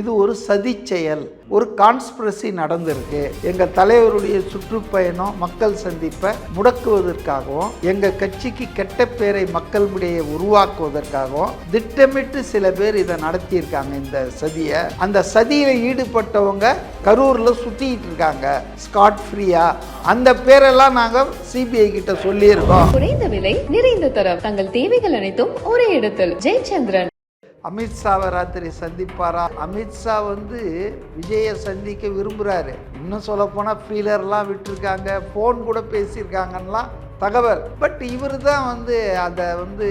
இது ஒரு சதி செயல் ஒரு கான்ஸ்பிரசி நடந்திருக்கு. எங்கள் தலைவருடைய சுற்றுப்பயணம் மக்கள் சந்திப்பை முடக்குவதற்காகவும் எங்கள் கட்சிக்கு கெட்ட பேரை மக்கள் முடைய உருவாக்குவதற்காகவும் திட்டமிட்டு சில பேர் இதை நடத்தியிருக்காங்க இந்த சதியை. அந்த சதியில் ஈடுபட்டவங்க கரூரில் சுற்றிக்கிட்டு இருக்காங்க ஸ்காட் ஃப்ரீயா அந்த பேரெல்லாம் நாங்கள் சிபிஐ கிட்ட சொல்லியிருக்கோம். குறைந்த விலை நிறைந்த தரம். தங்கள் தேவைகள் அனைத்தும் ஒரே இடத்தில். ஜெயச்சந்திரன். அமித்ஷாவை ராத்திரி சந்திப்பாரா? அமித்ஷா வந்து விஜயை சந்திக்க விரும்புகிறாரு இன்னும் சொல்லப்போனால் ஃபீலர்லாம் விட்டுருக்காங்க. ஃபோன் கூட பேசியிருக்காங்கலாம் தகவல். பட் இவர் தான் வந்து அதை வந்து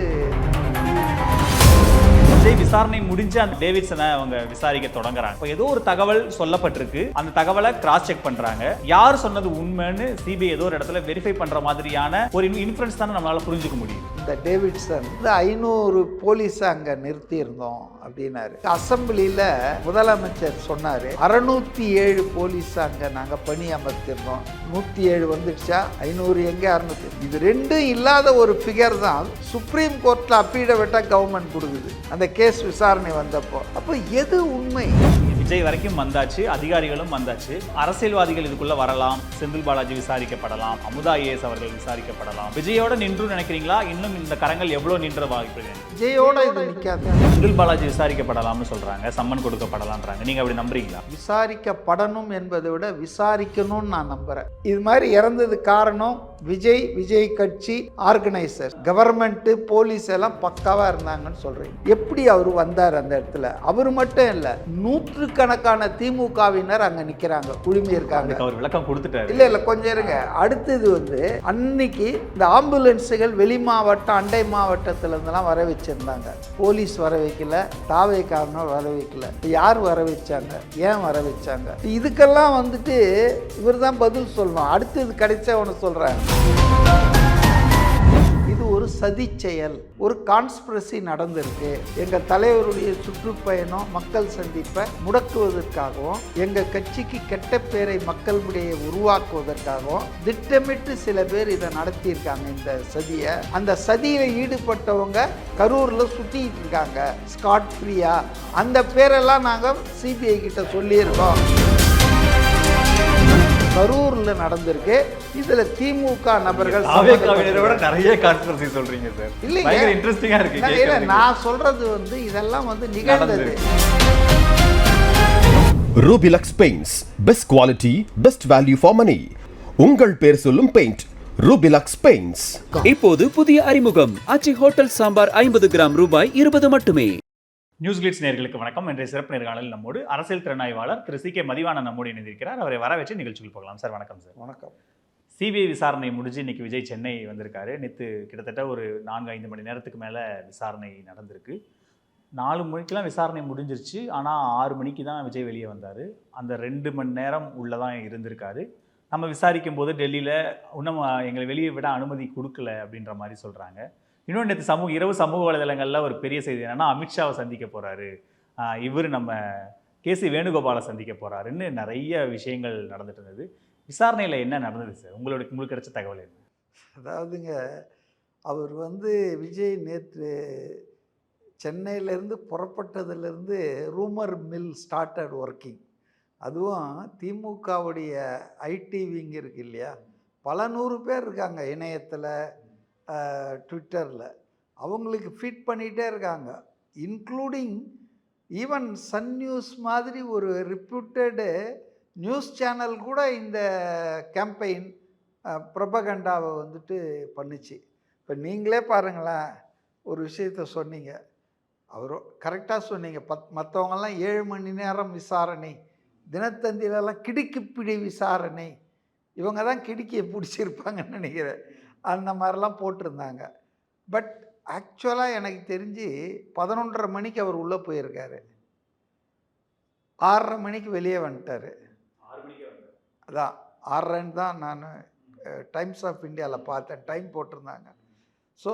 விஜய் விசாரணை முடிஞ்சு அந்த டேவிட்சனை அவங்க விசாரிக்க தொடங்குறாங்க. இப்போ ஏதோ ஒரு தகவல் சொல்லப்பட்டிருக்கு. அந்த தகவலை கிராஸ் செக் பண்றாங்க. யார் சொன்னது உண்மைன்னு சிபிஐ ஏதோ ஒரு இடத்துல வெரிஃபை பண்ற மாதிரியான ஒரு இன்ஃபரன்ஸ் தானே நம்மளால புரிஞ்சுக்க முடியும் இந்த டேவிட்சன் வந்து ஐநூறு போலீஸை அங்கே நிறுத்தியிருந்தோம் அப்படின்னாரு. அசம்பிளியில் முதலமைச்சர் சொன்னார் அறநூற்றி ஏழு போலீஸ் அங்கே நாங்கள் பணி அமர்த்திருந்தோம் நூற்றி ஏழு வந்துடுச்சா? ஐநூறு எங்கே? அறுநூத்தி. இது ரெண்டும் இல்லாத ஒரு ஃபிகர் தான் சுப்ரீம் கோர்ட்டில் அப்பீடவிட்டா கவர்மெண்ட் கொடுக்குது. அந்த கேஸ் விசாரணை வந்தப்போ. அப்போ எது உண்மை? விஜய் வரைக்கும் வந்தாச்சு அதிகாரிகளும் வந்தாச்சு. அரசியல்வாதிகள் இதுக்குள்ள வரலாம் செந்தில் பாலாஜி விசாரிக்கப்படலாம் அமுதா ஏஎஸ் அவர்கள் விசாரிக்கப்படலாம். விஜயோட நின்று நினைக்கிறீங்களா? இன்னும் இந்த கரங்கள் எவ்வளவு நின்ற வாய்ப்பு? இருக்கு? விஜயோட இது நிற்காது செந்தில் பாலாஜி விசாரிக்கப்படலாம்னு சொல்றாங்க சம்மன் கொடுக்கப்படலான்றாங்க நீங்க அப்படி நம்புறீங்களா? விசாரிக்கப்படணும் என்பதை விட விசாரிக்கணும்னு நான் நம்புறேன். இது மாதிரி இறந்தது காரணம் விஜய் விஜய் கட்சி ஆர்கனைசர் கவர்மெண்ட்டு போலீஸ் எல்லாம் பக்காவா இருந்தாங்கன்னு சொல்றேன் எப்படி அவர் வந்தார் அந்த இடத்துல? அவர் மட்டும் இல்லை நூற்றுக்கணக்கான திமுகவினர் அங்க நிக்கிறாங்க குழுமி இருக்காங்க. அவர் விளக்கம் கொடுத்துட்டாரு. இல்ல இல்ல கொஞ்சம் இருங்க. அடுத்தது வந்து அன்னைக்கு இந்த ஆம்புலன்ஸுகள் வெளி மாவட்டம் அண்டை மாவட்டத்துல இருந்தெல்லாம் வர வச்சிருந்தாங்க. போலீஸ் வர வைக்கல தாவை காரணம் வர வைக்கல. யார் வர வச்சாங்க? ஏன் வர வச்சாங்க? இதுக்கெல்லாம் வந்துட்டு இவர் தான் பதில் சொல்லணும். அடுத்தது கிடைச்சா ஒன்று சொல்றேன். இது ஒரு சதி செயல். ஒரு கான்ஸ்பிரசி நடந்திருக்கு. எங்க தலைவருடைய சுற்றுப்பயணம் மக்கள் சந்திப்பை முடக்குவதற்காகவும் எங்க கட்சிக்கு கெட்ட பேரை மக்களுடைய உருவாக்குவதற்காகவும் திட்டமிட்டு சில பேர் இதை நடத்தியிருக்காங்க இந்த சதியை. அந்த சதியில ஈடுபட்டவங்க கரூர்ல சுத்திட்டு இருக்காங்க. ஸ்காட் ஃப்ரீயா அந்த பேரெல்லாம் நாங்கள் சிபிஐ கிட்ட சொல்லியிருக்கோம். கரூர்ல நடந்திருக்கு. இதுல திமுக நபர்கள் விட நிறைய கான்ஸ்பிரசி சொல்றீங்க சார். இல்லைங்க. பயங்கர இன்ட்ரெஸ்டிங்கா இருக்கு. நான் இல்ல, சொல்றது வந்து இதெல்லாம் வந்து நிகழ்ந்தது. Rubilux paints best quality best value for money உங்கள் பேர் சொல்லும் பெயிண்ட் ரூபிலக்ஸ் பெயிண்ட்ஸ் இப்போது புதிய அறிமுகம். அச்சி ஹோட்டல் சாம்பார் ஐம்பது கிராம் ரூபாய் இருபது மட்டுமே. நியூஸ் கிளிட்ஸ் நேர்களுக்கு வணக்கம். இன்றைய சிறப்பு நேர்காணலில் நம்மோடு அரசியல் திறனாய்வாளர் திரு சி கே மதிவாணன் நம்மோடு இணைந்திருக்கிறார். அவரை வர வச்சு நிகழ்ச்சிகள் போகலாம். சார் வணக்கம் சார். வணக்கம். சிபிஐ விசாரணை முடிஞ்சு இன்னைக்கு விஜய் சென்னை வந்திருக்காரு. நேற்று கிட்டத்தட்ட ஒரு நான்கு ஐந்து மணி நேரத்துக்கு மேலே விசாரணை நடந்திருக்கு. நாலு மணிக்கெலாம் விசாரணை முடிஞ்சிருச்சு. ஆனால் ஆறு மணிக்கு தான் விஜய் வெளியே வந்தார். அந்த ரெண்டு மணி நேரம் உள்ளே தான் இருந்திருக்காரு. நம்ம விசாரிக்கும் போது டெல்லியில் இன்னும் எங்களை வெளியே விட அனுமதி கொடுக்கல அப்படின்ற மாதிரி சொல்கிறாங்க இன்னொன்று நேற்று சமூக இரவு சமூக வலைதளங்களில் ஒரு பெரிய செய்தி என்னென்னா அமித்ஷாவை சந்திக்க போகிறாரு இவர் நம்ம கேசி வேணுகோபாலை சந்திக்க போகிறாருன்னு நிறைய விஷயங்கள் நடந்துட்டு இருந்தது. விசாரணையில் என்ன நடந்தது சார்? உங்களோட உங்களுக்கு கிடைச்ச தகவல் என்ன? அதாவதுங்க அவர் வந்து விஜய் நேற்று சென்னையிலேருந்து புறப்பட்டதுலேருந்து ரூமர் மில் ஸ்டார்டட் ஒர்க்கிங். அதுவும் திமுகவுடைய ஐடி விங் இருக்கு இல்லையா? பல நூறு பேர் இருக்காங்க இணையத்தில். ட்விட்டரில் அவங்களுக்கு ஃபீட் பண்ணிகிட்டே இருக்காங்க. இன்க்ளூடிங் ஈவன் சன் நியூஸ் மாதிரி ஒரு ரிப்யூட்டடு நியூஸ் சேனல் கூட இந்த கேம்பெயின் ப்ரொபகண்டாவை வந்துட்டு பண்ணுச்சு. இப்போ நீங்களே பாருங்களேன் ஒரு விஷயத்த சொன்னீங்க. அவர் கரெக்டாக சொன்னீங்க. பத் மற்றவங்கெல்லாம் ஏழு மணி நேரம் விசாரணை தினத்தந்திலெல்லாம் பிடி விசாரணை. இவங்க தான் கிடுக்கியை பிடிச்சிருப்பாங்கன்னு நினைக்கிறேன். அந்த மாதிரிலாம் போட்டிருந்தாங்க. பட் ஆக்சுவலாக எனக்கு தெரிஞ்சு பதினொன்றரை மணிக்கு அவர் உள்ளே போயிருக்காரு. ஆறரை மணிக்கு வெளியே வந்துட்டார். அதான் ஆறரைன்னு தான் நான் டைம்ஸ் ஆஃப் இந்தியாவில் பார்த்தேன். டைம் போட்டிருந்தாங்க. ஸோ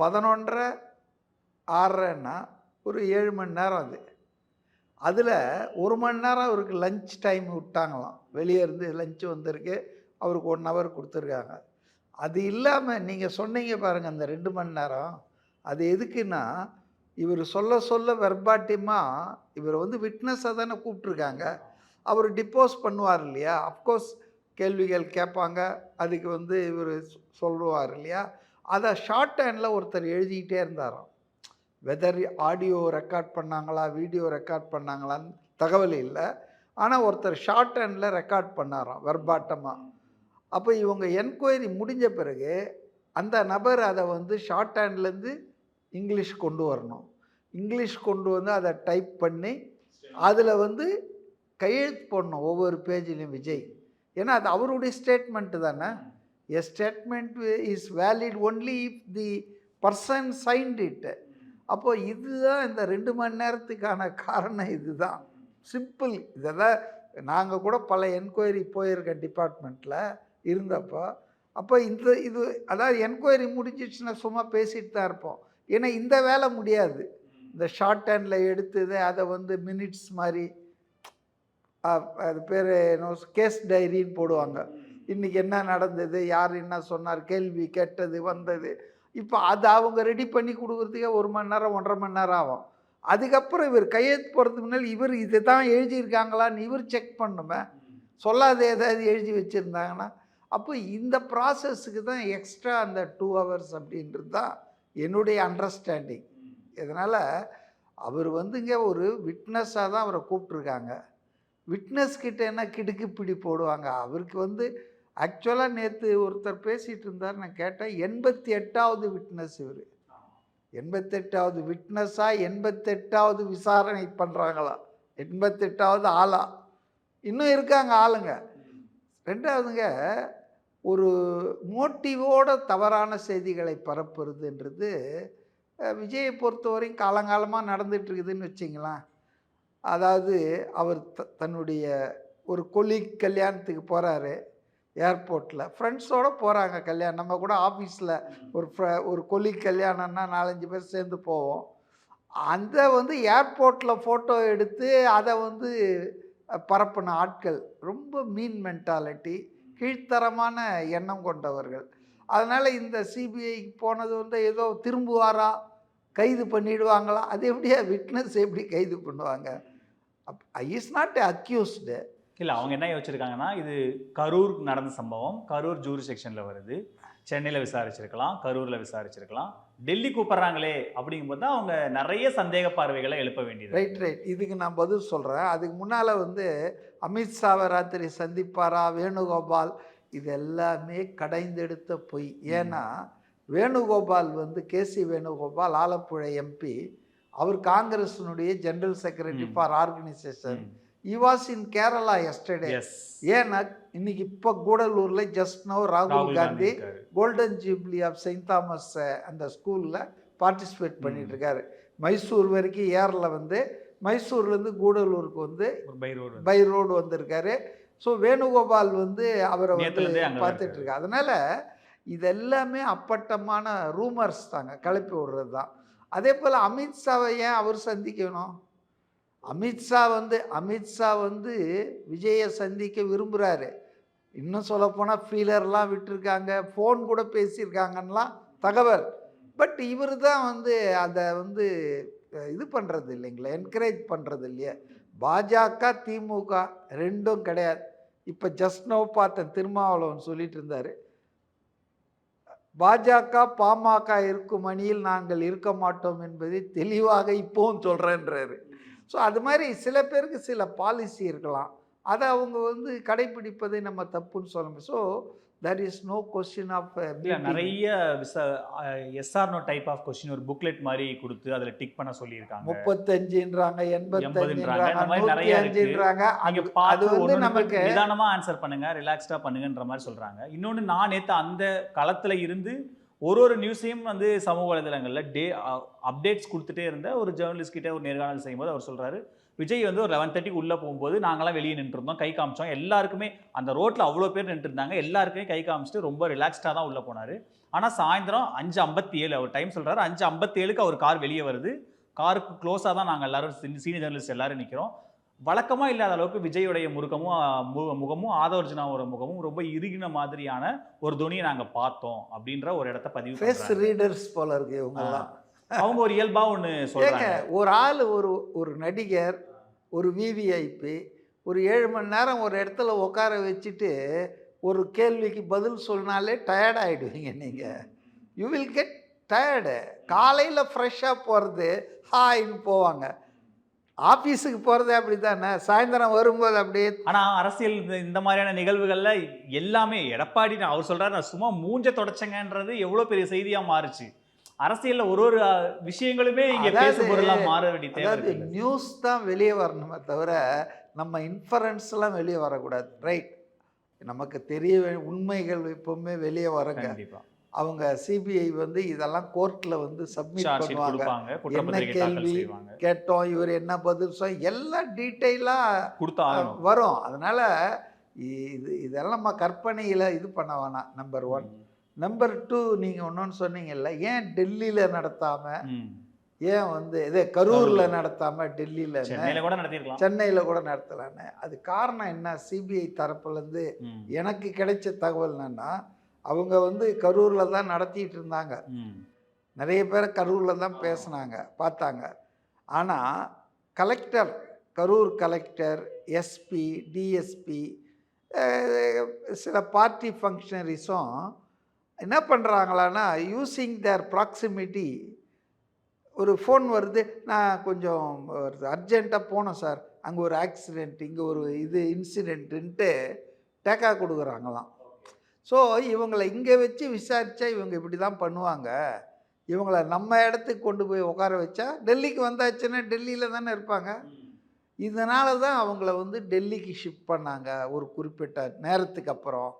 பதினொன்றரை ஆறரைன்னா ஒரு ஏழு மணி நேரம் அது. அதில் ஒரு மணி நேரம் அவருக்கு லஞ்ச் டைம் விட்டாங்களாம். வெளியே இருந்து லஞ்ச் வந்திருக்கு. அவருக்கு ஒன் ஹவர் கொடுத்துருக்காங்க. அது இல்லாமல் நீங்கள் சொன்னீங்க பாருங்கள் அந்த ரெண்டு மணி நேரம். அது எதுக்குன்னா இவர் சொல்ல சொல்ல வெர்பாட்டியமாக இவர் வந்து விட்னஸாக தானே கூப்பிட்ருக்காங்க அவர் டிப்போஸ் பண்ணுவார் இல்லையா? அஃப்கோர்ஸ் கேள்விகள் கேட்பாங்க. அதுக்கு வந்து இவர் சொல்லுவார் இல்லையா? அதை ஷார்ட் ஹேண்டில் ஒருத்தர் எழுதிக்கிட்டே இருந்தாராம். வெதர் ஆடியோ ரெக்கார்ட் பண்ணாங்களா வீடியோ ரெக்கார்ட் பண்ணாங்களான்னு தகவல் இல்லை. ஆனால் ஒருத்தர் ஷார்ட் ஹேண்டில் ரெக்கார்ட் பண்ணாராம் வெர்பாட்டமாக அப்போ இவங்க என்கொயரி முடிஞ்ச பிறகு அந்த நபர் அதை வந்து ஷார்ட் ஹேண்ட்லேருந்து இங்கிலீஷ் கொண்டு வரணும். இங்கிலீஷ் கொண்டு வந்து அதை டைப் பண்ணி அதில் வந்து கையெழுத்து போடணும் ஒவ்வொரு பேஜ்லேயும் விஜய். ஏன்னா அது அவருடைய ஸ்டேட்மெண்ட்டு தானே. A statement is valid only if the person signed it அப்போ இதுதான் இந்த ரெண்டு மணி நேரத்துக்கான காரணம் இதுதான். சிம்பிள் இதெல்லாம் நாங்கள் கூட பல என்கொயரி போயிருக்கேன் டிபார்ட்மெண்ட்டில் இருந்தப்போ அப்போ இந்த இது அதாவது என்கொயரி முடிஞ்சிச்சுன்னா சும்மா பேசிட்டு தான் இருப்போம். ஏன்னா இந்த வேலை முடியாது. இந்த ஷார்ட் ஹேண்டில் எடுத்தது அதை வந்து மினிட்ஸ் மாதிரி அது பேர் என்ன கேஸ் டைரின்னு போடுவாங்க. இன்றைக்கி என்ன நடந்தது யார் என்ன சொன்னார் கேள்வி கேட்டது வந்தது. இப்போ அது அவங்க ரெடி பண்ணி கொடுக்குறதுக்கே ஒரு மணி நேரம் ஒன்றரை மணி நேரம் ஆகும். அதுக்கப்புறம் இவர் கையெழுத்து போகிறதுக்கு முன்னாடி இவர் இதை தான் எழுதியிருக்காங்களான்னு இவர் செக் பண்ணுமே. சொல்லாத ஏதாவது எழுதி வச்சுருந்தாங்கன்னா அப்போ இந்த ப்ராசஸுக்கு தான் எக்ஸ்ட்ரா அந்த டூ ஹவர்ஸ் அப்படின்றது தான் என்னுடைய அண்டர்ஸ்டாண்டிங் இதனால் அவர் வந்துங்க ஒரு விட்னஸாக தான் அவரை கூப்பிட்ருக்காங்க விட்னஸ் கிட்ட என்ன கிடுக்குப்பிடி போடுவாங்க? அவருக்கு வந்து ஆக்சுவலாக நேற்று ஒருத்தர் பேசிகிட்டு இருந்தார் நான் கேட்டேன் எண்பத்தி எட்டாவது விட்னஸ் இவர். எண்பத்தெட்டாவது விட்னஸாக எண்பத்தெட்டாவது விசாரணை பண்ணுறாங்களா எண்பத்தெட்டாவது ஆளா? இன்னும் இருக்காங்க ஆளுங்க. ரெண்டாவதுங்க ஒரு மோட்டிவோட தவறான செய்திகளை பரப்புறதுன்றது விஜயை பொறுத்தவரையும் காலங்காலமாக நடந்துகிட்ருக்குதுன்னு வச்சிங்களேன். அதாவது அவர் த தன்னுடைய ஒரு கொலி கல்யாணத்துக்கு போகிறாரு ஏர்போர்ட்டில் ஃப்ரெண்ட்ஸோடு போகிறாங்க கல்யாணம். நம்ம கூட ஆஃபீஸில் ஒரு ஃப்ர ஒரு கொலி கல்யாணம்னா நாலஞ்சு பேர் சேர்ந்து போவோம். அந்த வந்து ஏர்போர்ட்டில் ஃபோட்டோ எடுத்து அதை வந்து பரப்பின ஆட்கள் ரொம்ப மீன் மென்டாலிட்டி. கீழ்த்தரமான எண்ணம் கொண்டவர்கள். அதனால் இந்த சிபிஐ போனது வந்து ஏதோ திரும்புவாரா? கைது பண்ணிடுவாங்களா? அது எப்படியா விட்னஸ் எப்படி கைது பண்ணுவாங்க? அப் இஸ் நாட் அக்யூஸ்டு இல்லை அவங்க என்ன யோசிச்சிருக்காங்கன்னா இது கரூர் நடந்த சம்பவம். கரூர் ஜூரி செக்ஷனில் வருது. சென்னையில் விசாரிச்சிருக்கலாம் கரூரில் விசாரிச்சிருக்கலாம். டெல்லி கூப்பிட்றாங்களே அப்படிங்கும்போது தான் அவங்க நிறைய சந்தேக பார்வைகளை எழுப்ப வேண்டியது. ரைட் ரைட் இதுக்கு நான் பதில் சொல்கிறேன் அதுக்கு முன்னால் வந்து அமித்ஷாவை ராத்திரி சந்திப்பாரா வேணுகோபால்? இது எல்லாமே கடைந்தெடுத்த பொய். ஏன்னா வேணுகோபால் வந்து கேசி வேணுகோபால் ஆலப்புழை எம்பி. அவர் காங்கிரஸினுடைய general secretary. For organisation he was in Kerala yesterday yes ஏன்னா இன்னைக்கு இப்போ கூடலூரில் ஜஸ்ட் நோ ராகுல் Gandhi. Golden jubilee of saint Thomas அந்த ஸ்கூலில் பார்ட்டிசிபேட் பண்ணிட்டு இருக்காரு மைசூர் வரைக்கும் ஏரில் வந்து மைசூர்லேருந்து கூடலூருக்கு வந்து பை ரோடு வந்திருக்காரு. ஸோ வேணுகோபால் வந்து அவரை வந்து பார்த்துட்டு இருக்காரு. அதனால் இது எல்லாமே அப்பட்டமான ரூமர்ஸ் தாங்க. கிளப்பி விடுறது தான் அதே போல் அமித்ஷாவை ஏன் அவர் சந்திக்கணும்? அமித்ஷா வந்து அமித்ஷா வந்து விஜயை சந்திக்க விரும்புகிறாரு இன்னும் சொல்லப்போனால் ஃபீலர்லாம் விட்டுருக்காங்க ஃபோன் கூட பேசியிருக்காங்கன்னெலாம் தகவல். பட் இவர் தான் வந்து அதை வந்து இது பண்ணுறது இல்லைங்களா என்கரேஜ் பண்ணுறது இல்லையா. பாஜக திமுக ரெண்டும் கிடையாது. இப்போ ஜஸ்ட் நோ பார்த்தேன் திருமாவளவன் சொல்லிட்டு இருந்தார். பாஜக பாமக இருக்கும் அணியில் நாங்கள் இருக்க மாட்டோம் என்பதை தெளிவாக இப்போவும் சொல்கிறேன்றாரு ஸோ அது மாதிரி சில பேருக்கு சில பாலிசி இருக்கலாம். அதை அவங்க வந்து கடைபிடிப்பதை நம்ம தப்புன்னு சொல்ல முடியும். So that is no question of நிறைய SR no type of question ஒரு புக்லெட் மாதிரி கொடுத்து அதில் டிக் பண்ண சொல்லியிருக்காங்க. முப்பத்தஞ்சுன்றாங்க எண்பத்தஞ்சுன்றாங்க நூற்றி அது வந்து நமக்கு நிதானமா ஆன்சர் பண்ணுங்க ரிலாக்ஸ்டா பண்ணுங்கன்ற மாதிரி சொல்றாங்க. இன்னொன்னு நான் நேத்து அந்த களத்துல இருந்து ஒரு ஒரு நியூஸையும் வந்து சமூக வலைதளங்களில் டே அப்டேட்ஸ் கொடுத்துட்டே இருந்த ஒரு ஜேர்னலிஸ்ட் கிட்டே ஒரு நேர்காணல் செய்யும்போது அவர் சொல்கிறாரு விஜய் வந்து ஒரு லெவன் தேர்ட்டிக்கு உள்ளே போகும்போது நாங்களாம் வெளியே நின்றுருந்தோம் கை காமிச்சோம். எல்லாருக்குமே அந்த ரோட்டில் அவ்வளோ பேர் நின்றுருந்தாங்க. எல்லாருக்குமே கை காமிச்சிட்டு ரொம்ப ரிலாக்ஸ்டாக தான் உள்ளே போனார். ஆனால் சாயந்தரம் அஞ்சு ஐம்பத்தி ஏழு அவர் டைம் சொல்கிறாரு அஞ்சு ஐம்பத்தி ஏழுக்கு அவர் கார் வெளியே வருது. காருக்கு க்ளோஸாக தான் நாங்கள் எல்லாரும் சீனியர் ஜேர்னலிஸ்ட் எல்லாரும் நிற்கிறோம் வழக்கமா இல்லாத அளவுக்கு விஜயோடைய முருகமும் முகமும் ஆதவர்ஜனாவோட முகமும் ரொம்ப இறுகின மாதிரியான ஒரு துணியை நாங்க பார்த்தோம் அப்படின்ற ஒரு இடத்த பதிவு ஃபேஸ். ரீடர்ஸ் போல இருக்கு இவங்கெல்லாம். அவங்க ஒரு இயல்பா ஒண்ணு ஏங்க சொல்றாங்க ஒரு ஆள் ஒரு ஒரு நடிகர் ஒரு விவிஐபி ஒரு ஏழு மணி நேரம் ஒரு இடத்துல உட்கார வச்சுட்டு ஒரு கேள்விக்கு பதில் சொன்னாலே டயர்ட் ஆகிடுவீங்க நீங்கள் யூ வில் கெட் டயர்டு காலையில் ஃப்ரெஷ்ஷாக போகிறது ஹாய்ன்னு போவாங்க. ஆஃபீஸுக்கு போகிறதே அப்படி தானே சாயந்தரம் வரும்போது அப்படியே ஆனா அரசியல் இந்த- மாதிரியான நிகழ்வுகள்ல எல்லாமே எடப்பாடி நான் அவர் சொல்றாரு நான் சும்மா மூஞ்ச தொடச்சங்கன்றது எவ்வளவு பெரிய செய்தியா மாறுச்சு. அரசியல்ல ஒரு ஒரு விஷயங்களுமே இங்க அதாவது- பேசு பொருளா மாற வேண்டிய தேவை. நியூஸ் தான் வெளியே வரணுமே தவிர நம்ம இன்ஃபரன்ஸ்லாம் வெளியே வரக்கூடாது ரைட் நமக்கு தெரிய உண்மைகள் எப்பவுமே வெளியே வரங்க. கண்டிப்பா. அவங்க சிபிஐ வந்து இதெல்லாம் கோர்ட்டில் வந்து சப்மிட் பண்ணுவாங்க. என்ன கேள்வி கேட்டோம் இவர் என்ன பதில் சொல் எல்லாம் டீட்டெயிலாக வரும். அதனால இது இதெல்லாம் நம்ம கற்பனையில் இது பண்ண வேணாம் நம்பர் ஒன் நம்பர் டூ நீங்கள் ஒன்றுன்னு சொன்னீங்கல்ல ஏன் டெல்லியில் நடத்தாமல். ஏன் வந்து இதே கரூரில். நடத்தாமல் டெல்லியில் சென்னையில கூட நடத்தலான்னு. அது காரணம் என்ன? சிபிஐ தரப்புலேருந்து. எனக்கு கிடைச்ச தகவல் என்னன்னா அவங்க வந்து கரூரில் தான் நடத்திட்டு இருந்தாங்க. நிறைய பேர் கரூரில் தான் பேசுனாங்க பார்த்தாங்க. ஆனால் collector Karur collector SP DSP சில பார்ட்டி ஃபங்க்ஷனரிஸும் என்ன பண்ணுறாங்களான்னா யூஸிங் தேர் ப்ராக்சிமிட்டி ஒரு ஃபோன் வருது நான் கொஞ்சம் அர்ஜெண்ட்டாக போனோம் சார். அங்கே ஒரு ஆக்சிடெண்ட் இங்கே ஒரு இது இன்சிடெண்ட்டுன்ட்டு டேக்கா கொடுக்குறாங்களாம். ஸோ இவங்களை இங்கே வச்சு விசாரித்தா இவங்க இப்படி தான் பண்ணுவாங்க. இவங்கள நம்ம இடத்துக்கு கொண்டு போய் உட்கார வச்சா டெல்லிக்கு வந்தாச்சுன்னா டெல்லியில் தானே இருப்பாங்க. இதனால தான் அவங்கள வந்து டெல்லிக்கு ஷிஃப்ட் பண்ணாங்க ஒரு குறிப்பிட்ட நேரத்துக்கு அப்புறம்.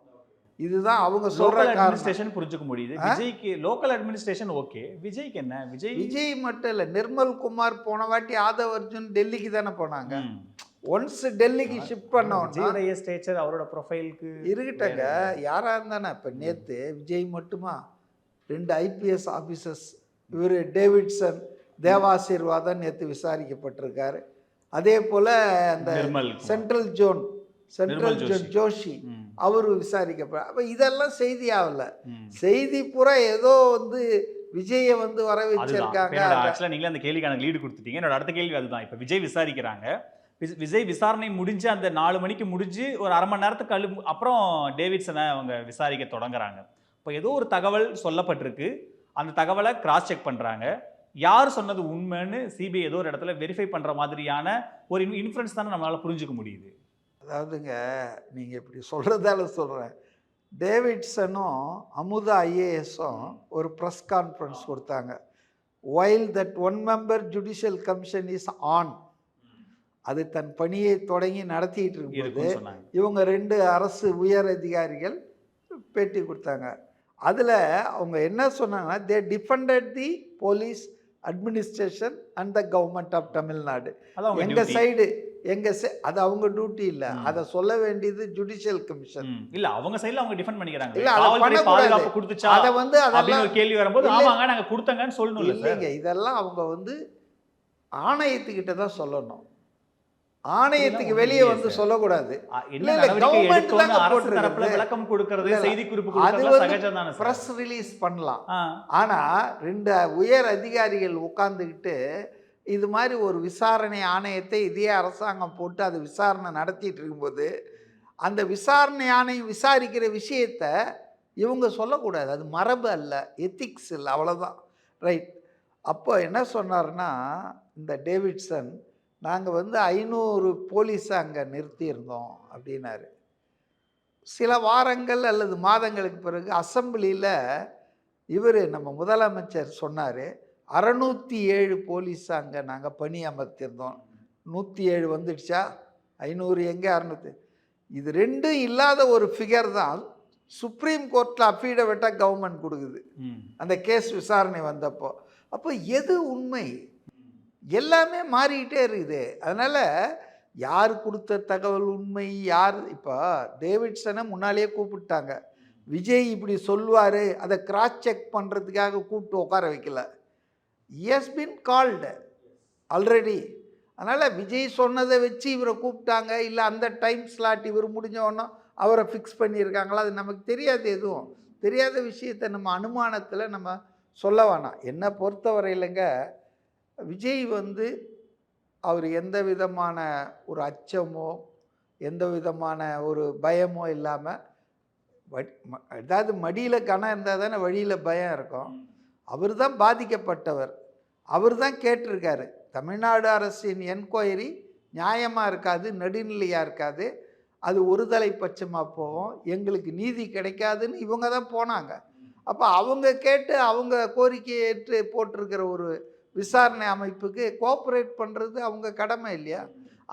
இதுதான் அவங்க காரணம். அட்மினிஸ்ட்ரேஷன் புரிஞ்சுக்க முடியுது? விஜய்க்கு லோக்கல் அட்மினிஸ்ட்ரேஷன் ஓகே விஜய்க்கு என்ன? விஜய் விஜய் மட்டும் இல்லை நிர்மல் குமார் போன வாட்டி ஆதவ் அர்ஜுன் டெல்லிக்கு தானே போனாங்க. ஒன்ஸ் டெல்லிக்கு ஷிஃப்ட் பண்ணோன்னா விஜயோடைய ஸ்டேச்சர் அவரோட ப்ரொஃபைலுக்கு இருக்கட்டங்க. யாராக இருந்தானே இப்போ நேற்று விஜய் மட்டுமா? ரெண்டு ஐபிஎஸ் ஆஃபீஸர்ஸ் இவர் டேவிட்சன் தேவாசீர்வாதம் நேற்று விசாரிக்கப்பட்டிருக்காரு. அதே போல் அந்த. Central zone central zone Joshi. அவர் விசாரிக்கப்பட அப்போ இதெல்லாம் செய்தி ஆகல. செய்தி பூரா ஏதோ வந்து விஜயை வந்து வர வச்சிருக்காங்க. இப்ப என்னோட ஆக்சுவலா நீங்களே அந்த கேள்விக்கான லீடு கொடுத்துட்டீங்க. என்னோட அடுத்த கேள்வி அதுதான். இப்ப விஜய் விசாரிக்கிறாங்க. விஜய் விசாரணை முடிஞ்சு அந்த நாலு மணிக்கு முடிஞ்சு ஒரு அரை மணி நேரத்துக்கு கழு அப்புறம் டேவிட்சனை அவங்க விசாரிக்க தொடங்குறாங்க. இப்போ ஏதோ ஒரு தகவல் சொல்லப்பட்டிருக்கு. அந்த தகவலை கிராஸ் செக் பண்ணுறாங்க யார் சொன்னது உண்மைன்னு சிபிஐ ஏதோ ஒரு இடத்துல வெரிஃபை பண்ணுற மாதிரியான ஒரு இன்ஃபரன்ஸ் தானே நம்மளால் புரிஞ்சுக்க முடியுது. அதாவதுங்க நீங்கள் இப்படி சொல்கிறதால சொல்கிறேன் டேவிட்சனும் அமுதா ஐஏஎஸும் ஒரு ப்ரெஸ் கான்ஃபரன்ஸ் கொடுத்தாங்க. While that one member judicial commission is on அது தன் பணியை தொடங்கி நடத்திட்டு இருக்கும்போது இவங்க ரெண்டு அரசு உயர் அதிகாரிகள் பேட்டி கொடுத்தாங்க அதில் அவங்க என்ன சொன்னாங்கன்னா they defended the police administration and the government of Tamil Nadu அது எங்க duty. சைடு எங்க சை- அது அவங்க டியூட்டி இல்ல. அதை சொல்ல வேண்டியது ஜுடிஷியல் கமிஷன். இல்ல அவங்க சைடுல அவங்க டிஃபெண்ட் பண்ணிக்கிறாங்க இல்ல, அதை காவல்துறை. பாதுகாப்பு கொடுத்துச்சா அதை வந்து அதெல்லாம் ஒரு கேள்வி வரும்போது. ஆமாங்க நாங்க கொடுத்தங்கன்னு சொல்லணும் இல்லைங்க இதெல்லாம் அவங்க வந்து ஆணையத்துக்கிட்ட தான் சொல்லணும் ஆணையத்துக்கு வெளியே வந்து சொல்லக்கூடாது. விளக்கம் கொடுக்கறது. செய்தி குறிப்பு அது வந்து ப்ரெஸ் ரிலீஸ் பண்ணலாம். ஆனா ரெண்டு உயர் அதிகாரிகள் உட்கார்ந்துக்கிட்டு இது மாதிரி ஒரு விசாரணை ஆணையத்தை இதே அரசாங்கம் போட்டு அது விசாரணை நடத்திட்டு இருக்கும்போது அந்த விசாரணை ஆணையம் விசாரிக்கிற விஷயத்த இவங்க சொல்லக்கூடாது. அது மரபு அல்ல எத்திக்ஸ் இல்லை அவ்வளோதான் ரைட் அப்போ என்ன சொன்னார்னா இந்த டேவிட்சன் நாங்கள் வந்து ஐநூறு போலீஸை அங்கே நிறுத்தியிருந்தோம் அப்படின்னாரு. சில வாரங்கள் அல்லது மாதங்களுக்கு பிறகு அசெம்பிளியில் இவர் நம்ம முதலமைச்சர் சொன்னார் அறநூற்றி ஏழு போலீஸ் அங்கே நாங்கள் பணி அமர்த்தியிருந்தோம். நூற்றி ஏழு வந்துடுச்சா? ஐநூறு எங்கே? அறநூற்றி இது ரெண்டும் இல்லாத ஒரு ஃபிகர் தான் சுப்ரீம் கோர்ட்டில் அஃபீடவிட்டாக கவர்மெண்ட் கொடுக்குது. அந்த கேஸ் விசாரணை வந்தப்போ. அப்போ எது உண்மை? எல்லாமே மாறிக்கிட்டே இருக்குது. அதனால் யார் கொடுத்த தகவல் உண்மை யார் இப்போ டேவிட்சனை முன்னாலேயே கூப்பிட்டாங்க. விஜய் இப்படி சொல்லுவார் அதை கிராஸ் செக் பண்ணுறதுக்காக கூப்பிட்டு உட்கார வைக்கல. இஎஸ் பின் கால்டு ஆல்ரெடி அதனால் விஜய் சொன்னதை வச்சு இவரை கூப்பிட்டாங்க. இல்லை அந்த டைம் ஸ்லாட் இவர் முடிஞ்ச அவரை ஃபிக்ஸ் பண்ணியிருக்காங்களா அது நமக்கு தெரியாது எதுவும். தெரியாத விஷயத்தை நம்ம அனுமானத்தில் நம்ம சொல்ல வேணாம். என்னை பொறுத்தவரையிலங்க விஜய் வந்து அவர் எந்த விதமான ஒரு அச்சமோ எந்த விதமான ஒரு பயமோ இல்லாமல் அதாவது மடியில் கணம் இருந்தால் தானே வழியில் பயம் இருக்கும். அவர் தான் பாதிக்கப்பட்டவர். அவர் தான் கேட்டிருக்காரு. தமிழ்நாடு அரசின் என்கொயரி நியாயமாக இருக்காது நடுநிலையாக இருக்காது. அது ஒருதலை பட்சமாக போகும். எங்களுக்கு நீதி கிடைக்காதுன்னு இவங்க தான் போனாங்க. அப்போ அவங்க கேட்டு அவங்க கோரிக்கையை ஏற்று போட்டிருக்கிற ஒரு விசாரணை அமைப்புக்கு கோஆப்ரேட் பண்ணுறது அவங்க கடமை இல்லையா?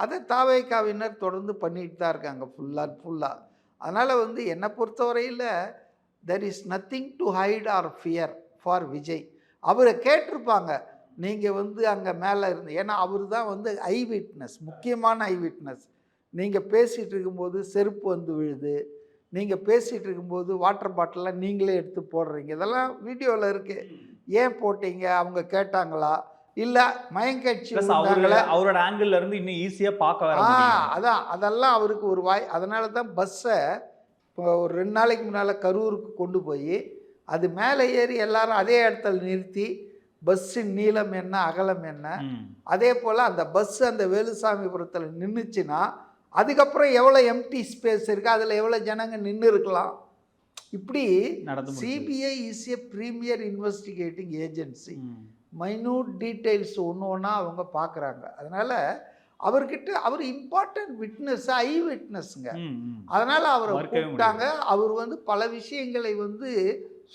அதை தாவேக்காவினர் தொடர்ந்து பண்ணிட்டு தான் இருக்காங்க ஃபுல்லாக ஃபுல்லாக அதனால் வந்து என்னை பொறுத்தவரையில் there is nothing to hide or fear for Vijay அவரை கேட்டிருப்பாங்க நீங்கள் வந்து அங்கே மேலே இருந்து. ஏன்னா அவர் தான் வந்து ஐ விட்னஸ் முக்கியமான ஐ விட்னஸ் நீங்கள் பேசிகிட்டு இருக்கும்போது செருப்பு வந்து விழுது. நீங்கள் பேசிகிட்டு இருக்கும்போது வாட்டர் பாட்டிலாம் நீங்களே எடுத்து போடுறீங்க. இதெல்லாம் வீடியோவில் இருக்குது ஏன் போட்டீங்க? அவங்க கேட்டாங்களா? இல்லை மயங்கட்சி அவரோட ஆங்கிள் இருந்து இன்னும் ஈஸியா பார்க்க ஆ அதான். அதெல்லாம் அவருக்கு ஒரு வாய். அதனால தான் பஸ்ஸை இப்போ ஒரு ரெண்டு நாளைக்கு முன்னால் கரூருக்கு கொண்டு போய் அது மேலே ஏறி எல்லாரும் அதே இடத்துல நிறுத்தி பஸ்ஸின் நீளம் என்ன அகலம் என்ன. அதே போல் அந்த பஸ் அந்த வேலுசாமிபுரத்தில் நின்றுச்சுன்னா அதுக்கப்புறம் எவ்வளோ எம்டி ஸ்பேஸ் இருக்குது அதில் எவ்வளோ ஜனங்க நின்று இருக்கலாம் இப்படி நடந்து. CBI is a premier investigating agency. Minute details ஒன்று ஒன்றா அவங்க பார்க்குறாங்க அதனால் அவர்கிட்ட அவர் இம்பார்ட்டன்ட் விட்னஸ் ஐ விட்னஸ்ங்க. அதனால் அவரை கூப்பிட்டாங்க அவர் வந்து பல விஷயங்களை வந்து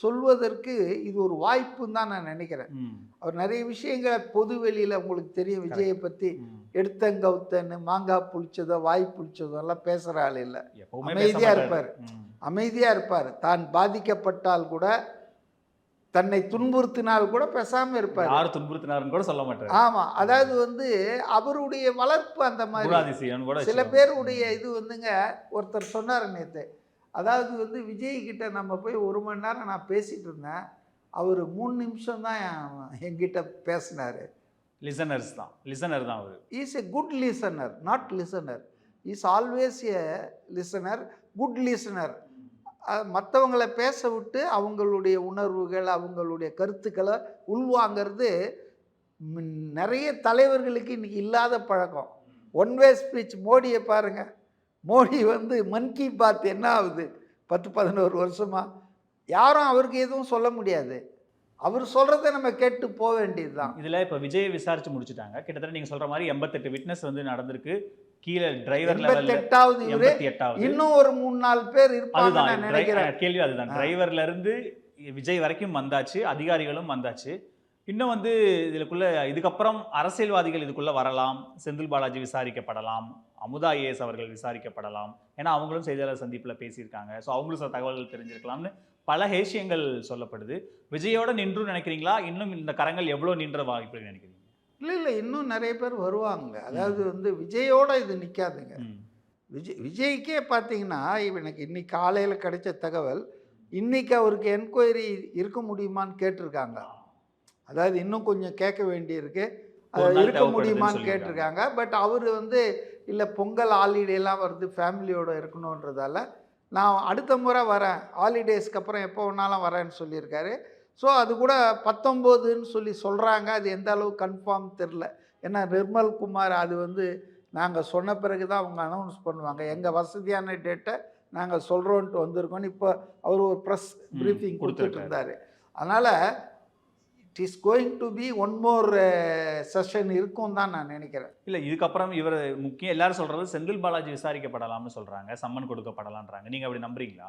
சொல்வதற்கு இது ஒரு வாய்ப்புன்னு தான் நான் நினைக்கிறேன். அவர் நிறைய விஷயங்களை பொது வெளியில் உங்களுக்கு தெரியும். விஜயை பற்றி. எடுத்தங்கவுத்தன்னு மாங்காய் புளிச்சதோ வாய் புளிச்சதோ எல்லாம் பேசுகிற ஆள் இல்லை. எப்பவுமே அமைதியா பேச இருப்பாரு. அமைதியாக இருப்பார். தான் பாதிக்கப்பட்டால் கூட தன்னை துன்புறுத்தினால் கூட பேசாமல் இருப்பார். யார் துன்புறுத்தினாருன்னு கூட சொல்ல மாட்டாரு. ஆமாம் அதாவது வந்து அவருடைய வளர்ப்பு அந்த மாதிரி சில. பேருடைய இது வந்துங்க ஒருத்தர் சொன்னார் நேற்று அதாவது வந்து விஜய் கிட்ட நம்ம போய் ஒரு மணி நேரம் நான் பேசிகிட்டு இருந்தேன். அவர் மூணு நிமிஷம் தான் என்கிட்ட பேசினார். லிசனர்ஸ் தான். லிசனர் தான் அவரு. Is a good listener not listener is always a listener good listener மற்றவங்களை பேச விட்டு அவங்களுடைய உணர்வுகள் அவங்களுடைய கருத்துக்களை உள்வாங்கிறது நிறைய தலைவர்களுக்கு இன்னைக்கு இல்லாத பழக்கம். ஒன் வே ஸ்பீச் மோடியை பாருங்க. மோடி வந்து மன் கி பாத் என்ன ஆகுது? பத்து பதினோரு வருஷமா? யாரும் அவருக்கு எதுவும் சொல்ல முடியாது. அவர் சொல்கிறத நம்ம கேட்டு போக வேண்டியது தான் இதுல இப்ப விஜய் விசாரிச்சு முடிச்சுட்டாங்க. கிட்டத்தட்ட நீங்க சொல்ற மாதிரி எண்பத்தெட்டு விட்னஸ் வந்து நடந்திருக்கு. கீழே டிரைவர் எட்டாவது இன்னும் ஒரு மூணு நாலு பேர் இருப்பாங்க கேள்வி அதுதான். ஆ. டிரைவர்ல இருந்து விஜய் வரைக்கும் வந்தாச்சு. அதிகாரிகளும் வந்தாச்சு. இன்னும் வந்து இதுக்குள்ள இதுக்கப்புறம் அரசியல்வாதிகள் இதுக்குள்ள வரலாம் செந்தில் பாலாஜி விசாரிக்கப்படலாம் அமுதா ஏஎஸ் அவர்கள் விசாரிக்கப்படலாம். ஏன்னா அவங்களும் செய்தியாளர் சந்திப்பில் பேசியிருக்காங்க. ஸோ அவங்களும் சில தகவல்கள் தெரிஞ்சிருக்கலாம்னு பல ஹேஷியங்கள் சொல்லப்படுது. விஜயோட நின்று நினைக்கிறீங்களா? இன்னும் இந்த கரங்கள் எவ்வளோ நின்ற வாய்ப்பு நினைக்கிறீங்க? இல்லை இல்லை இன்னும் நிறைய பேர் வருவாங்க. அதாவது வந்து விஜயோட இது நிற்காதுங்க. விஜய் விஜய்க்கே பார்த்தீங்கன்னா இவனுக்கு இன்னைக்கு காலையில் கிடைச்ச தகவல் இன்னைக்கு அவருக்கு என்கொயரி இருக்க முடியுமான்னு கேட்டிருக்காங்க. அதாவது இன்னும் கொஞ்சம் கேட்க வேண்டியிருக்கு. அது இருக்க முடியுமான்னு. கேட்டிருக்காங்க. பட் அவர் வந்து இல்லை பொங்கல் ஹாலிடேலாம் வருது ஃபேமிலியோட இருக்கணுன்றதால நான் அடுத்த முறை வரேன். ஹாலிடேஸ்க்கு அப்புறம் எப்போ வேணாலும் வரேன்னு சொல்லியிருக்காரு. ஸோ அது கூட பத்தொம்போதுன்னு சொல்லி சொல்கிறாங்க அது எந்த அளவு கன்ஃபார்ம் தெரில ஏன்னா நிர்மல் குமார் அது வந்து நாங்கள் சொன்ன பிறகு தான் அவங்க அனௌன்ஸ் பண்ணுவாங்க. எங்கள் வசதியான டேட்டை நாங்கள் சொல்கிறோன்ட்டு வந்திருக்கோன்னு இப்போ அவர் ஒரு ப்ரெஸ் ப்ரீஃபிங் கொடுத்துட்டு. இருந்தார் அதனால் it is going to be one more session இருக்கும் தான் நான் நினைக்கிறேன். இல்ல இதுக்கப்புறம் இவர் முக்கியம் எல்லாரும் சொல்றது செந்தில் பாலாஜி விசாரிக்கப்படலாம்னு சொல்றாங்க சம்மன் கொடுக்கப்படலான்றாங்க நீங்க அப்படி நம்புறீங்களா?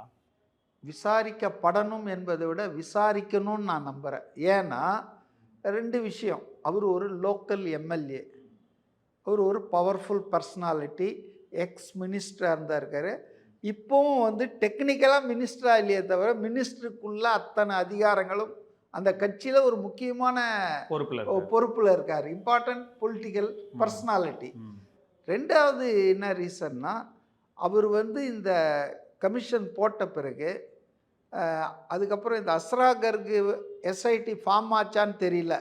விசாரிக்கப்படணும் என்பதை விட விசாரிக்கணும்னு நான் நம்புகிறேன் ஏன்னா ரெண்டு விஷயம். அவர் ஒரு லோக்கல் எம்எல்ஏ அவர் ஒரு பவர்ஃபுல் பர்சனாலிட்டி எக்ஸ் மினிஸ்டராக இருந்தா இருக்காரு இப்போவும் வந்து டெக்னிக்கலாக மினிஸ்டராக இல்லையே தவிர மினிஸ்டருக்குள்ள அத்தனை அதிகாரங்களும் அந்த கட்சியில் ஒரு முக்கியமான பொறுப்புல. பொறுப்பில் இருக்கார். Important political personality. ரெண்டாவது என்ன ரீசன்னா அவர் வந்து இந்த கமிஷன் போட்ட பிறகு அதுக்கப்புறம் இந்த அஸ்ரா கர்கு எஸ்ஐடி ஃபார்ம் ஆச்சான்னு தெரியல.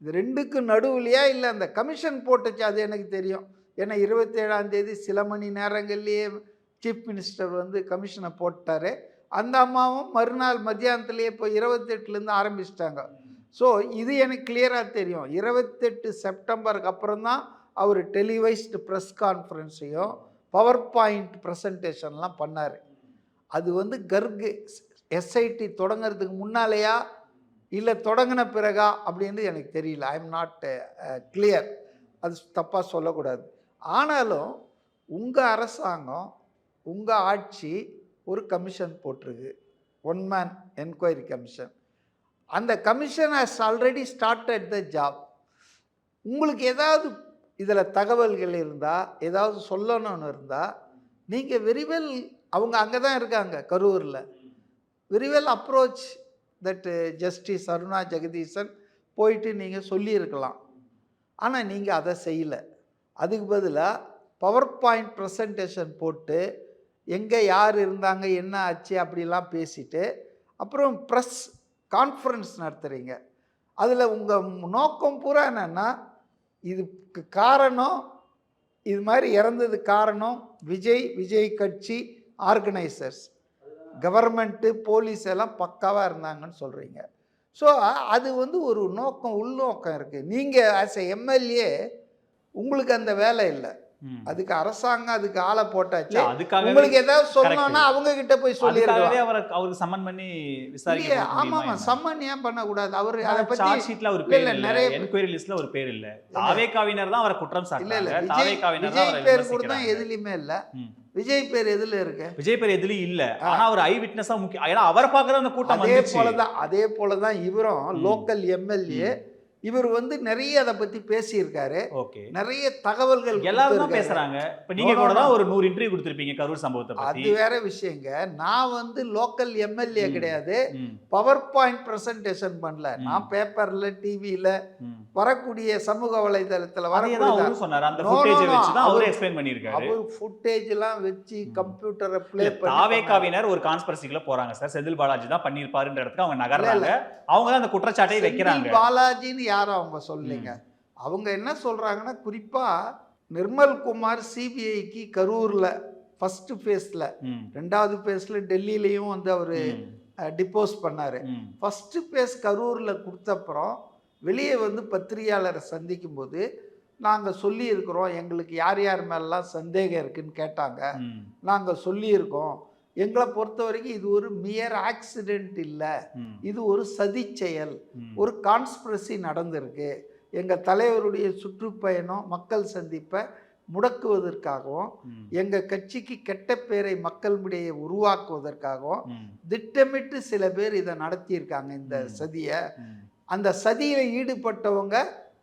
இது ரெண்டுக்கும் நடுவுலையா இல்லை அந்த கமிஷன் போட்டுச்சு அது எனக்கு தெரியும். ஏன்னா இருபத்தேழாம் தேதி சில மணி நேரங்கள்லேயே சீஃப் மினிஸ்டர் வந்து கமிஷனை போட்டார். அந்த அம்மாவும் மறுநாள் மத்தியானத்துலேயே இப்போ இருபத்தெட்டுலேருந்து ஆரம்பிச்சிட்டாங்க. ஸோ இது எனக்கு கிளியராக தெரியும். இருபத்தெட்டு செப்டம்பருக்கு அப்புறம் தான் அவர் டெலிவைஸ்டு ப்ரெஸ் கான்ஃபரன்ஸையும் பவர் பாயிண்ட் ப்ரெசன்டேஷன்லாம் பண்ணார். அது வந்து கர்கு எஸ்ஐடி தொடங்குறதுக்கு முன்னாலேயா இல்லை தொடங்கின பிறகா அப்படின்னு எனக்கு தெரியல. ஐ எம் நாட் கிளியர் அது தப்பாக சொல்லக்கூடாது. ஆனாலும் உங்கள் அரசாங்கம் உங்கள் ஆட்சி ஒரு கமிஷன் போட்டிருக்கு. ஒன் மேன் என்கொயரி கமிஷன் அந்த commission has already start at the job உங்களுக்கு ஏதாவது இதில் தகவல்கள் இருந்தால் ஏதாவது சொல்லணும்னு இருந்தால் நீங்கள் வெரிவெல் அவங்க அங்கே தான் இருக்காங்க கரூரில். Very well approach that justice Aruna Jagadeesan போயிட்டு நீங்கள் சொல்லியிருக்கலாம். ஆனால் நீங்கள் அதை செய்யலை. அதுக்கு பதிலாக பவர் பாயிண்ட் ப்ரெசன்டேஷன் போட்டு எங்கே யார் இருந்தாங்க என்ன ஆச்சு அப்படிலாம் பேசிட்டு அப்புறம் ப்ரெஸ் கான்ஃபரன்ஸ் நடத்துகிறீங்க அதில் உங்கள் நோக்கம் பூரா என்னென்னா இதுக்கு காரணம் இது மாதிரி இறந்தது காரணம் விஜய் விஜய் கட்சி ஆர்கனைசர்ஸ் கவர்மெண்ட்டு போலீஸ் எல்லாம் பக்காவாக இருந்தாங்கன்னு சொல்கிறீங்க ஸோ அது வந்து ஒரு நோக்கம் உள்நோக்கம் இருக்குது நீங்கள் ஆஸ் எ எம்எல்ஏ உங்களுக்கு அந்த வேலை இல்லை. அதுக்கு அரசாங்கம் அதுக்கு ஆளை போட்டாச்சு. இல்ல, அதுக்காகவே உங்களுக்கு ஏதாவது சொல்லணும்னா அவங்க கிட்ட போய் சொல்லியிருக்கலாம் அவரை அவருக்கு சம்மன் பண்ணி விசாரிக்க ஆமா ஆமா சம்மன் ஏன் பண்ணக்கூடாது? அவர் அதை பத்தி சார்ஜ் ஷீட்ல ஒரு பேர் இல்ல, நிறைய- என்கொயரி லிஸ்ட்ல ஒரு பேர் இல்ல. தாவேக்காவினர் தான் அவரை குற்றம் இல்ல இல்ல தாவேக்காவினர் தான் அவரை பேர் கூட தான். எதுலயுமே இல்ல. விஜய் பேர் எதுல இருக்கு? விஜய் பேர் எதுலயும் இல்ல. ஆனா அவர் ஐ விட்னஸா முக்கியம் ஏன்னா அவரை பார்க்கற அந்த கூட்டம் அதே போலதான் அதே போலதான் இவரும். லோக்கல் எம்எல்ஏ இவர் வந்து நிறைய அதை பத்தி பேசியிருக்காரு. ஓகே. நிறைய தகவல்கள் எல்லாரும். பேசுறாங்க. இப்ப நீங்க No, no, கூட தான். ஒரு நூறு இன்டர்வியூ கொடுத்திருப்பீங்க கரூர் சம்பவத்தை அது வேற விஷயங்க. நான் வந்து லோக்கல் எம்எல்ஏ. கிடையாது. பவர் பாயிண்ட் பிரசன்டேஷன் பண்ணல. நான் பேப்பர்ல டிவியில. வரக்கூடிய சமூக வலைதளத்துல வரக்கூடிய சொன்னாரு. அந்த ஃபுட்டேஜை. வச்சு தான் அவரே எக்ஸ்பிளைன் பண்ணியிருக்காரு. அவர் ஃபுட்டேஜ் எல்லாம் வச்சு. கம்ப்யூட்டரை ப்ளே தாவேக்காவினர் ஒரு கான்ஸ்பரசிக்குள்ள போறாங்க சார். செந்தில் பாலாஜி தான் பண்ணிருப்பாருன்ற இடத்துக்கு அவங்க நகர்றாங்க. அவங்க தான் அந்த குற்றச்சாட்டை வைக்கிறாங்க. பாலாஜின்னு யாரும் அவங்க சொல்லலைங்க. அவங்க என்ன சொல்றாங்கன்னா குறிப்பா நிர்மல் குமார் சிபிஐக்கு கரூர்ல ஃபர்ஸ்ட் ஃபேஸ்ல ரெண்டாவது ஃபேஸ்ல டெல்லியிலையும் வந்து அவர் டிப்போஸ் பண்ணாரு. ம், ஃபர்ஸ்ட் ஃபேஸ் கரூரில் கொடுத்தப்புறம் வெளியே வந்து பத்திரிகையாளரை சந்திக்கும் போது நாங்கள் சொல்லியிருக்கிறோம் எங்களுக்கு யார் யார் மேலெலாம் சந்தேகம் இருக்குன்னு கேட்டாங்க. நாங்கள் சொல்லியிருக்கோம். எங்களை பொறுத்த வரைக்கும் இது ஒரு மியர் ஆக்சிடென்ட் இல்லை. இது ஒரு சதி செயல். ஒரு கான்ஸ்பிரசி நடந்திருக்கு. எங்கள் தலைவருடைய சுற்றுப்பயணம் மக்கள் சந்திப்பை முடக்குவதற்காகவும் எங்கள் கட்சிக்கு கெட்ட பேரை மக்கள் இடையே உருவாக்குவதற்காகவும் திட்டமிட்டு சில பேர் இதை நடத்தியிருக்காங்க இந்த. சதியை. அந்த சதியில் ஈடுபட்டவங்க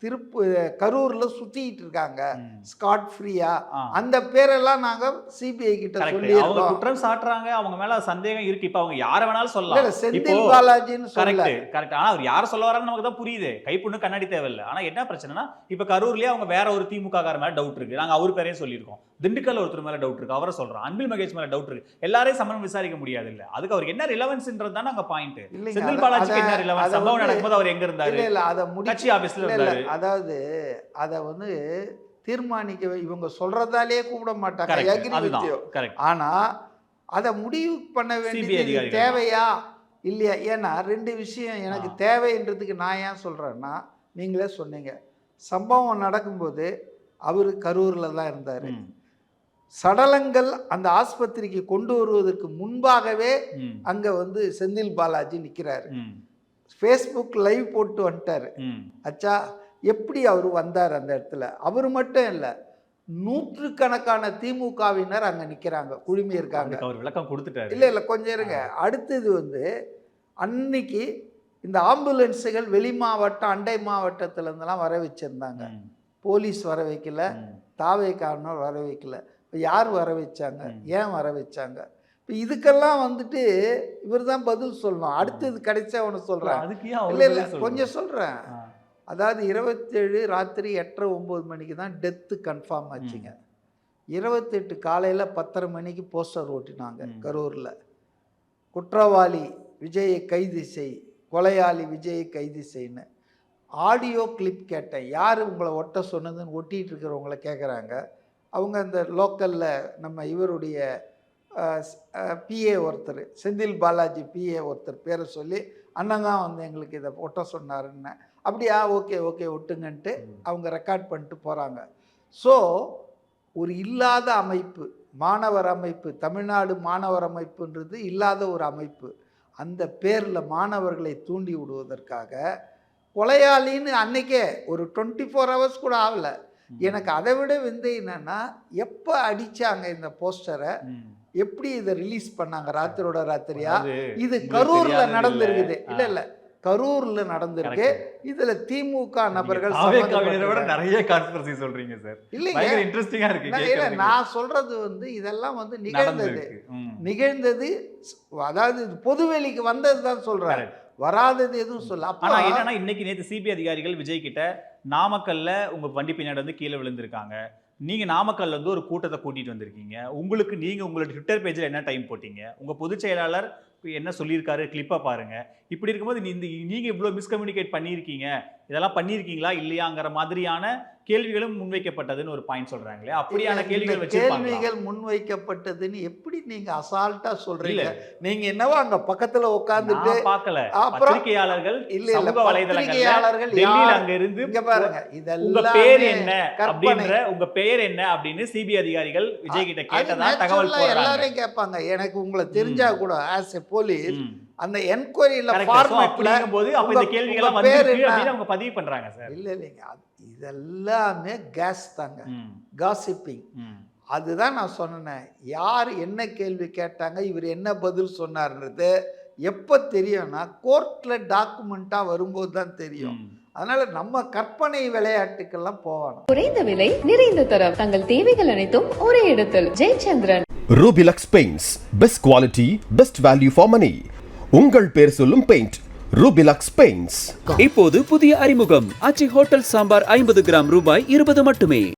திருப்பு கரூரில் சுற்றிட்டு இருக்காங்க. ஸ்காட் ஃப்ரீயா. அந்த பேரெல்லாம் நாங்கள் சிபிஐ கிட்ட சொல்லியிருக்கோம். குற்றம் சாட்டுறாங்க அவங்க மேல சந்தேகம் இருக்கு. இப்ப அவங்க யார வேணாலும் சொல்லலாம். செந்தில் பாலாஜின்னு சொல்ல கரெக்ட் கரெக்ட் ஆனா அவர் யார சொல்ல வரான்னு நமக்கு தான் புரியுது கைப்புண்ணு கண்ணாடி தேவையில்ல. ஆனா என்ன பிரச்சனைனா இப்ப கரூர்லயே அவங்க வேற ஒரு திமுக கார மேல டவுட் இருக்கு. நாங்க அவர் பேரையும் சொல்லியிருக்கோம். திண்டுக்கல் ஒருத்தர் மேல டவுட் இருக்கு. அவரை சொல்றோம். அன்பில் மகேஷ் மேல டவுட் இருக்கு. எல்லாரையும் சமன் விசாரிக்க முடியாது இல்ல அதுக்கு அவருக்கு என்ன ரிலவன்ஸ்ன்றது தான் அங்க பாயிண்ட் செந்தில் பாலாஜிக்கு என்ன ரிலவன்ஸ் சம்பவம் நடக்கும்போது அவர் எங்க இருந்தாரு? கட்சி ஆபீஸ்ல இருந்தாரு. அதாவது அதை வந்து தீர்மானிக்க இவங்க சொல்றதாலேயே கூப்பிட மாட்டாங்க. ஆனா அதை முடிவு பண்ண வேண்டியது. தேவையா? இல்லையா? ஏன்னா ரெண்டு விஷயம் எனக்கு. தேவைன்றதுக்கு நான் ஏன் சொல்றேன்னா நீங்களே சொன்னீங்க. சம்பவம் நடக்கும்போது அவர் கரூரில் தான் இருந்தார். சடலங்கள் அந்த ஆஸ்பத்திரிக்கு கொண்டு வருவதற்கு முன்பாகவே அங்கே வந்து செந்தில் பாலாஜி நிற்கிறாரு ஃபேஸ்புக் லைவ் போட்டு வந்துட்டார். அச்சா எப்படி அவர் வந்தார் அந்த இடத்துல? அவர் மட்டும் இல்லை நூற்றுக்கணக்கான திமுகவினர் அங்கே நிற்கிறாங்க குழுமி இருக்காங்க. அவர் விளக்கம் கொடுத்துட்டாரு. இல்லை இல்லை கொஞ்சம் இருங்க. அடுத்தது வந்து அன்னைக்கு இந்த ஆம்புலன்ஸுகள் வெளி மாவட்டம் அண்டை மாவட்டத்துல இருந்தெல்லாம் வர வச்சுருந்தாங்க. போலீஸ் வர வைக்கல ம், தாவை காரணம் வர வைக்கல. இப்போ யார் வர வச்சாங்க. ஏன் வர வச்சாங்க? இப்போ இதுக்கெல்லாம் வந்துட்டு இவர் தான் பதில் சொல்லணும். அடுத்தது கிடைச்சா ஒன்று சொல்கிறேன் இல்லை இல்லை? கொஞ்சம் சொல்கிறேன் அதாவது இருபத்தேழு ராத்திரி எட்டரை ஒம்பது மணிக்கு தான் டெத்து கன்ஃபார்ம் ஆச்சுங்க. இருபத்தெட்டு காலையில் பத்தரை மணிக்கு போஸ்டர் ஓட்டினாங்க. கரூரில். குற்றவாளி விஜயை கைது செய் கொலையாளி விஜயை கைது செய்ன்னு ஆடியோ கிளிப் கேட்டேன். யார் உங்களை ஒட்ட சொன்னதுன்னு ஒட்டிகிட்டு இருக்கிறவங்கள கேட்குறாங்க அவங்க அந்த லோக்கலில் நம்ம இவருடைய பிஏ ஒருத்தர் செந்தில் பாலாஜி பிஏ ஒருத்தர் பேரை சொல்லி அண்ணன் தான் வந்து எங்களுக்கு இதை ஒட்ட சொன்னாருன்னு அப்படியா ஓகே ஓகே ஒட்டுங்கன்ட்டு அவங்க ரெக்கார்ட் பண்ணிட்டு போகிறாங்க ஸோ ஒரு இல்லாத அமைப்பு மாணவர் அமைப்பு தமிழ்நாடு மாணவர் அமைப்புன்றது இல்லாத ஒரு அமைப்பு. அந்த பேரில் மாணவர்களை தூண்டி விடுவதற்காக கொலையாளின்னு அன்னைக்கே ஒரு டுவெண்ட்டி ஃபோர் ஹவர்ஸ் கூட ஆகல. எனக்கு அதை விட வந்து என்னன்னா எப்போ அடிச்சாங்க இந்த போஸ்டரை. எப்படி இதை ரிலீஸ் பண்ணாங்க? ராத்திரோட ராத்திரியா? இது கரூர்ல நடந்திருக்குது. இல்ல இல்ல. கரூர்ல நடந்திருக்கு. இதுல திமுக நபர்கள் விட. நிறைய கான்ஸ்பிரசி சொல்றீங்க சார் இல்லைங்க. பயங்கர இன்ட்ரெஸ்டிங்கா இருக்கு நான் இல்ல, கேட்கறதுக்கு. நான் சொல்றது வந்து இதெல்லாம் வந்து நிகழ்ந்தது. நிகழ்ந்தது அதாவது பொதுவெளிக்கு வந்தது தான் Correct. வராதது எதுவும் சொல்ல அப்போ ஆனா என்னன்னா இன்னைக்கு நேத்து சிபி அதிகாரிகள் விஜய் கிட்ட நாமக்கல்ல உங்க வண்டி பின்னாடி வந்து கீழே விழுந்திருக்காங்க. நீங்க நாமக்கல்ல வந்து ஒரு கூட்டத்தை கூட்டிட்டு வந்திருக்கீங்க. உங்களுக்கு நீங்க உங்களோட ட்விட்டர் பேஜ்ல என்ன டைம் போட்டீங்க? உங்க பொதுச் செயலாளர் என்ன சொல்லியிருக்காரு? கிளிப்பை பாருங்கள் இப்படி இருக்கும்போது நீ- இந்த நீங்கள் இவ்வளோ மிஸ்கம்யூனிகேட் பண்ணியிருக்கீங்க. இதெல்லாம் பண்ணியிருக்கீங்களா? இல்லையாங்கிற மாதிரியான கேள்விகளும் முன்வைக்கப்பட்டதுன்னு ஒரு பாயிண்ட் சொல்றாங்களே. அப்படியான கேள்விகள் கேள்விகள் முன்வைக்கப்பட்டதுன்னு எப்படி நீங்க அசால்ட்டா சொல்றீங்க. நீங்க என்னவோ அங்க பக்கத்துல உட்கார்ந்துட்டு பார்க்கல. அப்புறம் பத்திரிகையாளர்கள் இல்ல இல்ல டெல்லியில யார்? அங்க இருந்து இங்க பாருங்க உங்க இதெல்லாம் பேர் என்ன. அப்படின்ற உங்க பெயர் என்ன அப்படின்னு சிபி அதிகாரிகள் விஜய் கிட்ட கேட்டதா தகவல் எல்லாரும் கேட்பாங்க. எனக்கு உங்களை தெரிஞ்சா கூட ஆஸ் எ போலீஸ். அந்த என்கொயரியில ஃபார்மேட்ல அப்படிங்கும்போது அப்ப இந்த கேள்விகள் பேர் என்ன? அவங்க பதிவு பண்றாங்க சார் இல்ல இல்லைங்க. இதெல்லாமே கேஸ் தாங்க. காசிப்பிங். அதுதான் நான் சொன்னேன் யார் என்ன கேள்வி கேட்டாங்க இவர் என்ன பதில் சொன்னார்ன்றது எப்போ தெரியும்னா கோர்ட்டில் டாக்குமெண்ட்டாக வரும்போது தான் தெரியும். அதனால நம்ம கற்பனை விளையாட்டுக்கெல்லாம் போகணும். குறைந்த விலை நிறைந்த தரம். தங்கள் தேவைகள் அனைத்தும் ஒரே இடத்தில். Jayachandran. Rubilux paints best quality best value for money உங்கள் பேர் சொல்லும் பெயிண்ட் ரூபிலக்ஸ் பெயிண்ட்ஸ் இப்போது புதிய அறிமுகம். அச்சி ஹோட்டல் சாம்பார் ஐம்பது கிராம் ரூபாய் இருபது மட்டுமே.